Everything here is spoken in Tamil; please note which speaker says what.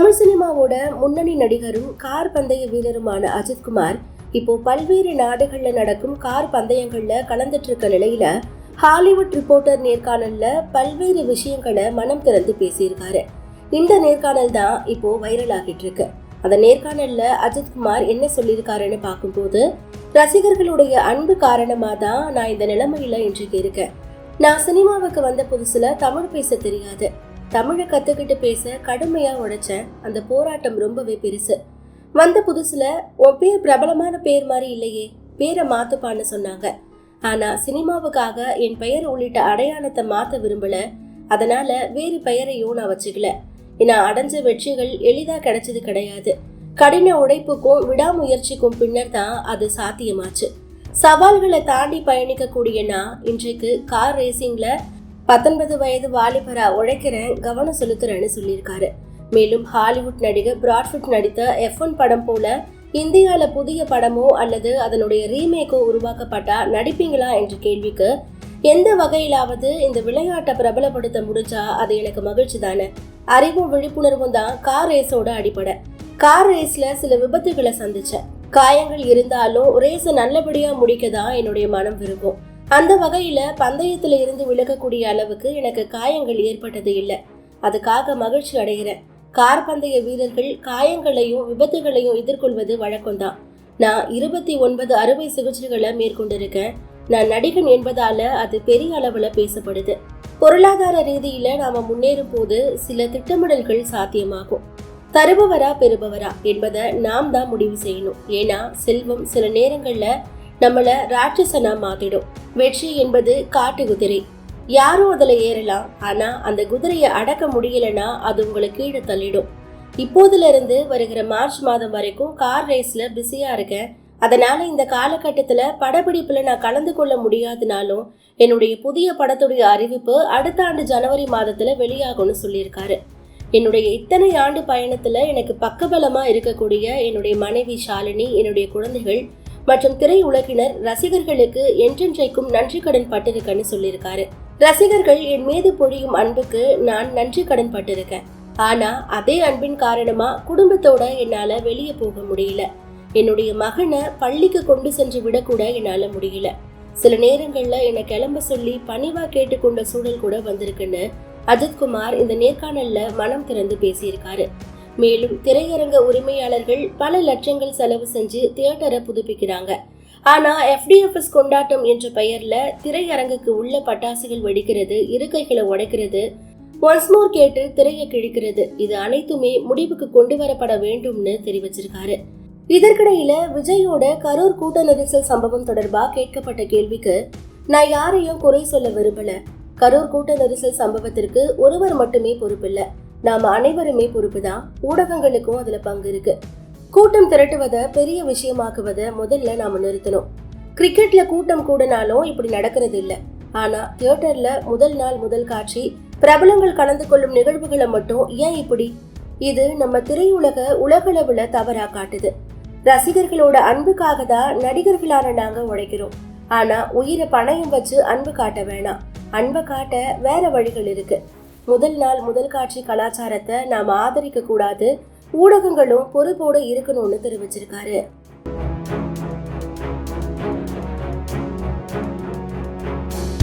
Speaker 1: தமிழ் சினிமாவோட முன்னணி நடிகரும் கார் பந்தய வீரருமான அஜித்குமார் இப்போ பல்வேறு நாடுகளில் நடக்கும் கார் பந்தயங்கள்ல கலந்துட்டு இருக்க நிலையில ஹாலிவுட் ரிப்போர்ட்டர் நேர்காணல்ல பல்வேறு விஷயங்களை மனம் திறந்து பேசியிருக்காரு. இந்த நேர்காணல் தான் இப்போ வைரல் ஆகிட்டு இருக்கு அந்த நேர்காணல்ல அஜித்குமார் என்ன சொல்லியிருக்காருன்னு பார்க்கும்போது ரசிகர்களுடைய அன்பு காரணமா தான் நான் இந்த நிலைமையில இன்றைக்கு இருக்கேன். நான் சினிமாவுக்கு வந்த புதுசுல தமிழ் பேச தெரியாது. தமிழை கத்துக்கிட்டு பேச கடுமையா உழைச்சேன் அந்த போராட்டம் ரொம்பவே பெருசு. வந்த புதுசுல உன் பேர் பிரபலமான பேர் மாதிரி இல்லையே பேரை மாத்துப்பான்னு சொன்னாங்க. ஆனா சினிமாவுக்காக என் பெயர் உள்ளிட்ட அடையாளத்தை மாத்த விரும்பல. அதனால வேறு பெயரையும் நான் வச்சுக்கல. நான் அடைஞ்ச வெற்றிகள் எளிதா கிடைச்சது கிடையாது. கடின உழைப்புக்கும் விடாமுயற்சிக்கும் பின்னர் தான் அது சாத்தியமாச்சு. சவால்களை தாண்டி பயணிக்கக்கூடிய நான் இன்றைக்கு கார் ரேசிங்ல பத்தொன்பது வயது வாலிபரா உழைக்கிறேன் கவனம் செலுத்துறேன்னு சொல்லியிருக்காரு. மேலும் ஹாலிவுட் நடிகர் பிராட்ஃபிட் நடித்த எஃப் ஒன் படம் போல இந்தியாவில் புதிய படமோ அல்லது அதனுடைய ரீமேக்கோ உருவாக்கப்பட்டா நடிப்பீங்களா என்ற கேள்விக்கு எந்த வகையிலாவது இந்த விளையாட்டை பிரபலப்படுத்த முடிஞ்சா அது எனக்கு மகிழ்ச்சி தானே. அறிவும் விழிப்புணர்வும் தான் கார் ரேஸோட அடிப்படை. கார் ரேஸ்ல சில விபத்துகளை சந்திச்சேன். காயங்கள் இருந்தாலும் ரேஸை நல்லபடியாக முடிக்க தான் என்னுடைய மனம் விரும்பும். அந்த வகையில் பந்தயத்தில் இருந்து விலகக்கூடிய அளவுக்கு எனக்கு காயங்கள் ஏற்பட்டது இல்லை. அதுக்காக மகிழ்ச்சி அடைகிறேன். கார் பந்தய வீரர்கள் காயங்களையும் விபத்துகளையும் எதிர்கொள்வது வழக்கம்தான். நான் இருபத்தி ஒன்பது அறுவை சிகிச்சைகளை மேற்கொண்டிருக்கேன். நான் நடிகன் என்பதால அது பெரிய அளவில் பேசப்படுது. பொருளாதார ரீதியில நாம முன்னேறும் போது சில திட்டமிடல்கள் சாத்தியமாகும். தருபவரா பெறுபவரா என்பதை நாம் தான் முடிவு செய்யணும். ஏன்னா செல்வம் சில நேரங்களில் நம்மள ராட்சசனா மாத்திடும். வெற்றி என்பது காட்டு குதிரை. யாரும் அதுல ஏறலாம் ஆனா அந்த குதிரையை அடக்க முடியலன்னா அது உங்களை கீழே தள்ளிடும். இப்போதுல இருந்து வருகிற மார்ச் மாதம் வரைக்கும் கார் ரேஸ்ல பிஸியா இருக்கேன் அதனால இந்த காலகட்டத்தில் படப்பிடிப்பில் நான் கலந்து கொள்ள முடியாதுனாலும் என்னுடைய புதிய படத்துடைய அறிவிப்பு அடுத்த ஆண்டு ஜனவரி மாதத்தில் வெளியாகும்னு சொல்லியிருக்காரு. என்னுடைய இத்தனை ஆண்டு பயணத்தில் எனக்கு பக்கபலமாக இருக்கக்கூடிய என்னுடைய மனைவி ஷாலினி என்னுடைய குழந்தைகள் மற்றும் திரையுலகினர் ரசிகர்களுக்கு என்றென்றைக்கும் நன்றி கடன் பட்டிருக்கேன்னு சொல்லியிருக்காரு. ரசிகர்கள் என் மீது பொழியும் அன்புக்கு நான் நன்றி கடன் பட்டிருக்கேன். ஆனா அதே அன்பின் காரணமா குடும்பத்தோட என்னால வெளியே போக முடியல. என்னுடைய மகனை பள்ளிக்கு கொண்டு சென்று விடக்கூட என்னால முடியல. சில நேரங்கள்ல என்னை கிளம்ப சொல்லி பணிவா கேட்டுக்கொண்ட சூழல் கூட வந்திருக்குன்னு அஜித்குமார் இந்த நேர்காணல்ல மனம் திறந்து பேசியிருக்காரு. மேலும் திரையரங்க உரிமையாளர்கள் பல லட்சங்கள் செலவு செஞ்சு தியேட்டரை புதுப்பிக்கிறாங்க. ஆனா எஃப்டிஎஃப்எஸ் கொண்டாட்டம் என்ற பெயர்ல திரையரங்குக்கு உள்ள பட்டாசுகள் வெடிக்கிறது இருக்கைகளை உடைக்கிறது ஒன்ஸ் மோர் கேட்டு திரையை கிழிக்கிறது இது அனைத்துமே முடிவுக்கு கொண்டு வரப்பட வேண்டும்னு தெரிவிச்சிருக்காரு. இதற்கிடையில விஜயோட கரூர் கூட்ட நெரிசல் சம்பவம் தொடர்பா கேட்கப்பட்ட கேள்விக்கு நான் யாரையும் குறை சொல்ல விரும்பல. கரூர் கூட்ட நெரிசல் சம்பவத்திற்கு ஒருவர் மட்டுமே பொறுப்பில்லை. நாம அனைவருமே பொறுப்புதான். ஊடகங்களுக்கும் அதுல பங்கு இருக்கு. கூட்டம் திரட்டுவதை பெரிய விஷயமாக்குவதை முதல்ல நாம நிறுத்தணும். கிரிக்கெட்ல கூட்டம் கூடனாலும் இப்படி நடக்கிறது இல்ல. ஆனா தியேட்டர்ல முதல் நாள் முதல் காட்சி பிரபலங்கள் கலந்து கொள்ளும் நிகழ்வுகளை மட்டும் ஏன் இப்படி? இது நம்ம திரையுலக உலகளவுல தவறா காட்டுது. ரசிகர்களோட அன்புக்காக தான் நடிகர்களான நாங்க உழைக்கிறோம். ஆனா உயிரை பணையும் வச்சு அன்பு காட்ட வேணாம். அன்பை காட்ட வேற வழிகள் இருக்கு. முதல் நாள் முதல் காட்சி கலாச்சாரத்தை நாம் ஆதரிக்க கூடாது ஊடகங்களும் பொறுப்போடு இருக்கணும்னு தெரிவிச்சிருக்காரு.